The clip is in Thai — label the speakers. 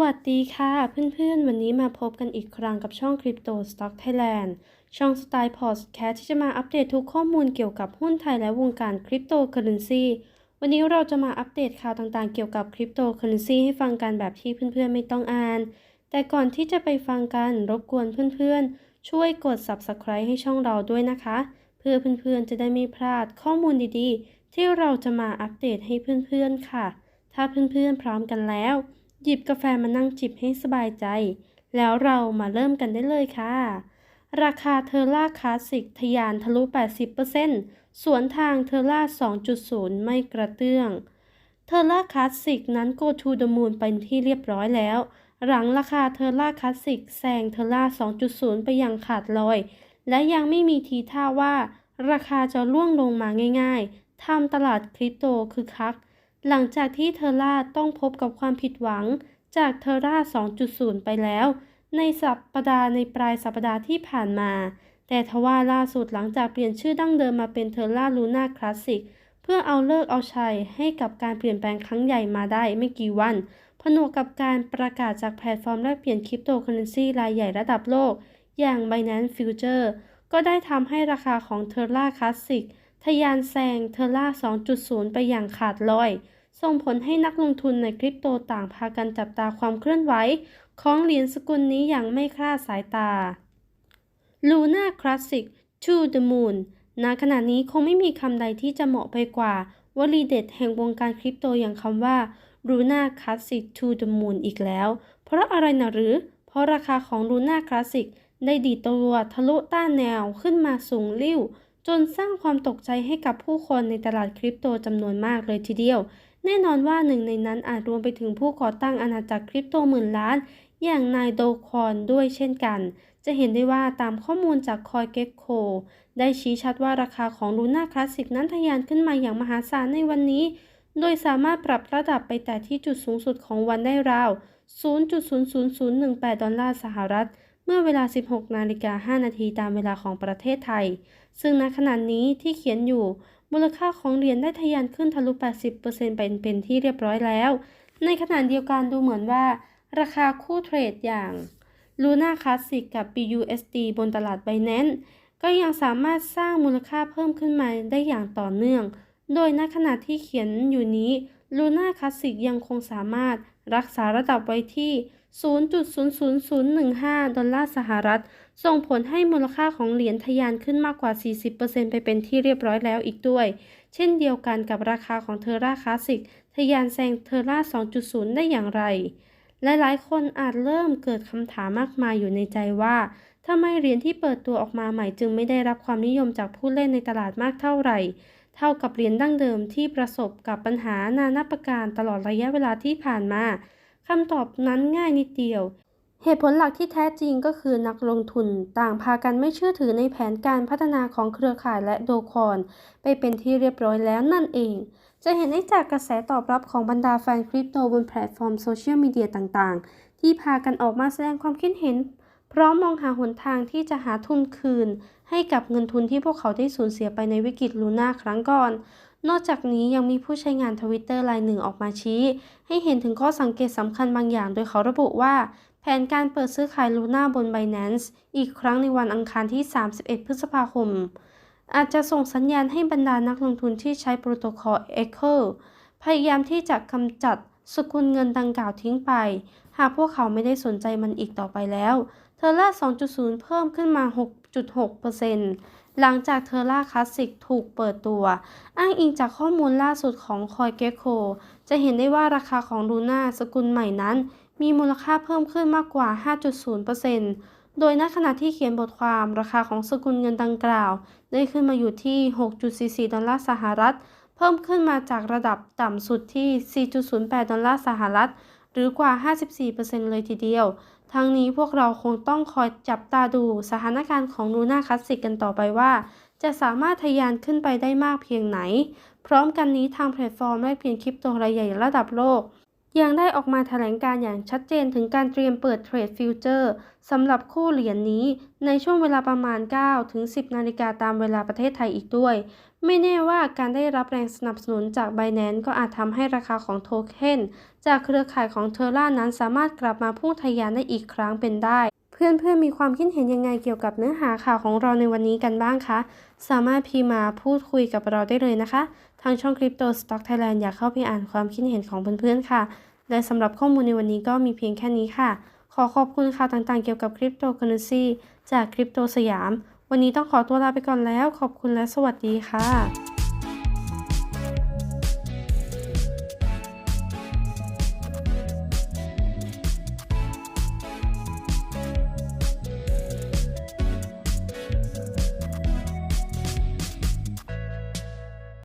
Speaker 1: วัสดีค่ะเพื่อนๆ วันนี้มาพบกันอีกครั้งกับช่อง Crypto Stock Thailand ช่องสไตล์พอร์ตแคสที่จะมาอัปเดตทุกข้อมูลเกี่ยวกับหุ้นไทยและวงการคริปโตเคอเรนซีวันนี้เราจะมาอัปเดตข่าวต่างๆ เกี่ยวกับคริปโตเคอเรนซีให้ฟังกันแบบที่เพื่อนๆ ไม่ต้องอ่าน แต่ก่อนที่จะไปฟังกันรบกวนเพื่อนๆ ช่วยกด Subscribe ให้ช่องเราด้วยนะคะ เพื่อเพื่อนๆ จะได้ไม่พลาดข้อมูลดีๆ ที่เราจะมาอัปเดตให้เพื่อนๆ ค่ะ ถ้าเพื่อนๆ พร้อมกันแล้ว หยิบกาแฟมานั่งจิบให้สบายใจ แล้วเรามาเริ่มกันได้เลยค่ะ ราคาเทอร่าคลาสสิกทะยานทะลุ 80%สวนทางเทอร่า 2.0 ไม่กระเตื้อง เทอร่าคลาสสิกนั้น go to the moon เป็นที่เรียบร้อยแล้ว หลังราคาเทอร่าคลาสสิกแซงเทอร่า 2.0 ไปอย่างขาดลอย และยังไม่มีทีท่าว่า ราคาจะล่วงลงมาง่าย ๆทำตลาดคริปโตคือคัก หลังจากที่เทอร่าต้องพบกับความผิดหวังจากเทอร่า 2.0 ไปแล้ว ในสัปดาห์ในปลายสัปดาห์ที่ผ่านมา แต่ทว่าล่าสุดหลังจากเปลี่ยนชื่อดั้งเดิมมาเป็นเทอร่าลูน่าคลาสสิกเพื่อเอาเลิกเอาชัยให้กับการเปลี่ยนแปลงครั้งใหญ่มาได้ไม่กี่วัน ผนวกกับการประกาศจากแพลตฟอร์มแลกเปลี่ยนคริปโตเคอเรนซีรายใหญ่ระดับโลก อย่าง Binance Future ก็ได้ทำให้ราคาของเทอร่าคลาสสิกทะยานแซงเทอร่า 2.0 ไปอย่างขาดลอย ส่งผลให้นักลงทุนในคริปโตต่างพากันจับตาความเคลื่อนไหว ของเหรียญสกุลนี้อย่างไม่คลาดสายตา Luna Classic to the Moon ณขณะนี้คงไม่มีคำใดที่จะเหมาะไปกว่า วลีเด็ดแห่งวงการคริปโตอย่างคำว่า Luna Classic to the Moon อีกแล้ว เพราะอะไรนะหรือ เพราะราคาของ Luna Classic ได้ดีตัวทะลุต้านแนวขึ้นมาสูงลิ่วจนสร้างความตกใจให้กับผู้คนในตลาดคริปโตจำนวนมากเลยทีเดียว แน่นอนว่าหนึ่งในนั้นอาจรวมไปถึงผู้ก่อตั้งอาณาจักรคริปโตหมื่นล้าน อย่างนายโดคอนด้วยเช่นกัน จะเห็นได้ว่าตามข้อมูลจากคอยเก็กโคได้ชี้ชัดว่าราคาของลูน่าคลาสสิกนั้นทะยานขึ้นมาอย่างมหาศาลในวันนี้ โดยสามารถปรับระดับไปแต่ที่จุดสูงสุดของวันได้ราว 0.00018 ดอลลาร์สหรัฐเมื่อเวลา 16 นาฬิกา 5 นาทีตามเวลาของประเทศไทย ซึ่งณขณะนี้ที่เขียนอยู่ มูลค่าของเหรียญได้ทะยานขึ้นทะลุ 80%เป็นเป็นที่เรียบร้อยแล้ว ในขณะเดียวกันดูเหมือนว่า ราคาคู่เทรดอย่าง Luna Classic กับ BUSD บนตลาด Binance ก็ยังสามารถสร้างมูลค่าเพิ่มขึ้นมาได้อย่างต่อเนื่อง โดยณขณะที่เขียนอยู่นี้ Luna Classic ยังคงสามารถ รักษาระดับไว้ที่ 0.00015 ดอลลาร์สหรัฐ ส่งผลให้มูลค่าของเหรียญทะยานขึ้นมากกว่า 40%ไปเป็นที่เรียบร้อยแล้วอีกด้วย เช่นเดียวกันกับราคาของเทอร่าคลาสสิกทะยานแซงเทอร่า 2.0 ได้อย่างไร หลายๆ คนอาจเริ่มเกิดคำถามมากมายอยู่ในใจว่าทำไมเหรียญที่เปิดตัวออกมาใหม่จึงไม่ได้รับความนิยมจากผู้เล่นในตลาดมากเท่าไหร่ เท่ากับเหรียญดั้งเดิมที่ประสบกับปัญหานานาประการตลอดระยะเวลาที่ผ่านมาคำตอบนั้นง่ายนิดเดียว เหตุผลหลักที่แท้จริงก็คือนักลงทุนต่างพากันไม่เชื่อถือในแผนการพัฒนาของเครือข่ายและโดคอน ไปเป็นที่เรียบร้อยแล้วนั่นเอง จะเห็นได้จากกระแสตอบรับของบรรดาแฟนคริปโตบนแพลตฟอร์มโซเชียลมีเดียต่างๆ ที่พากันออกมาแสดงความคิดเห็น พร้อมมองหาหนทางที่จะหาทุนคืน ให้กับเงินทุนที่พวกเขาได้สูญเสียไปในวิกฤตลูน่าครั้งก่อน นอกจากนี้ยังมีผู้ใช้งานทวิตเตอร์รายหนึ่งออกมาชี้ ให้เห็นถึงข้อสังเกตสำคัญบางอย่าง โดยเขาระบุว่า แผนการเปิดซื้อขายลูน่าบน Binance อีกครั้งในวันอังคารที่ 31 พฤษภาคม อาจจะส่งสัญญาณให้บรรดานักลงทุนที่ใช้โปรโตคอล Echo พยายามที่จะกำจัดสกุลเงินดังกล่าวทิ้งไป หากพวกเขาไม่ได้สนใจมันอีกต่อไปแล้ว เทอร่า 2.0 เพิ่มขึ้นมา 6.6%หลังจากเทอร่าคลาสสิกถูกเปิดตัว อ้างอิงจากข้อมูลล่าสุดของคอยเกโค จะเห็นได้ว่าราคาของลูน่าสกุลใหม่นั้น มีมูลค่าเพิ่มขึ้นมากกว่า 5.0%โดยณขณะที่เขียนบทความราคาของสกุลเงินดังกล่าว ได้ขึ้นมาอยู่ที่ 6.44 ดอลลาร์สหรัฐ เพิ่มขึ้นมาจากระดับต่ำสุดที่ 4.08 ดอลลาร์สหรัฐ หรือกว่า 54%เลยทีเดียว ทั้งนี้พวกเราคงต้องคอยจับตาดูสถานการณ์ของลูน่าคลาสสิกกันต่อไปว่า จะสามารถทะยานขึ้นไปได้มากเพียงไหน พร้อมกันนี้ทางแพลตฟอร์มแลกเปลี่ยนคริปโตรายใหญ่ระดับโลก ยังได้ออกมาแถลงการอย่างชัดเจนถึงการเตรียมเปิดเทรดฟิวเจอร์สำหรับคู่เหรียญนนี้ในช่วงเวลาประมาณ 9 ถึง 10 นาฬิกาตามเวลาประเทศไทยอีกด้วย ไม่แน่ว่าการได้รับแรงสนับสนุนจาก Binance ก็อาจทำให้ราคาของโทเค็นจากเครือข่ายของเทอร่านั้นสามารถกลับมาพุ่งทะยานได้อีกครั้งเป็นได้ เพื่อนๆมีความคิดเห็นยังไงเกี่ยวกับเนื้อหาข่าวของเราในวันนี้กันบ้างคะ สามารถพิมพ์มาพูดคุยกับเราได้เลยนะคะ ทางช่อง Crypto Stock Thailand อยากเข้าไปอ่านความคิดเห็นของเพื่อนๆค่ะ และสำหรับข้อมูลในวันนี้ก็มีเพียงแค่นี้ค่ะ ขอขอบคุณข่าวต่างๆเกี่ยวกับคริปโตเคอเรนซีจากคริปโตสยาม วันนี้ต้องขอตัวลาไปก่อนแล้ว ขอบคุณและสวัสดีค่ะ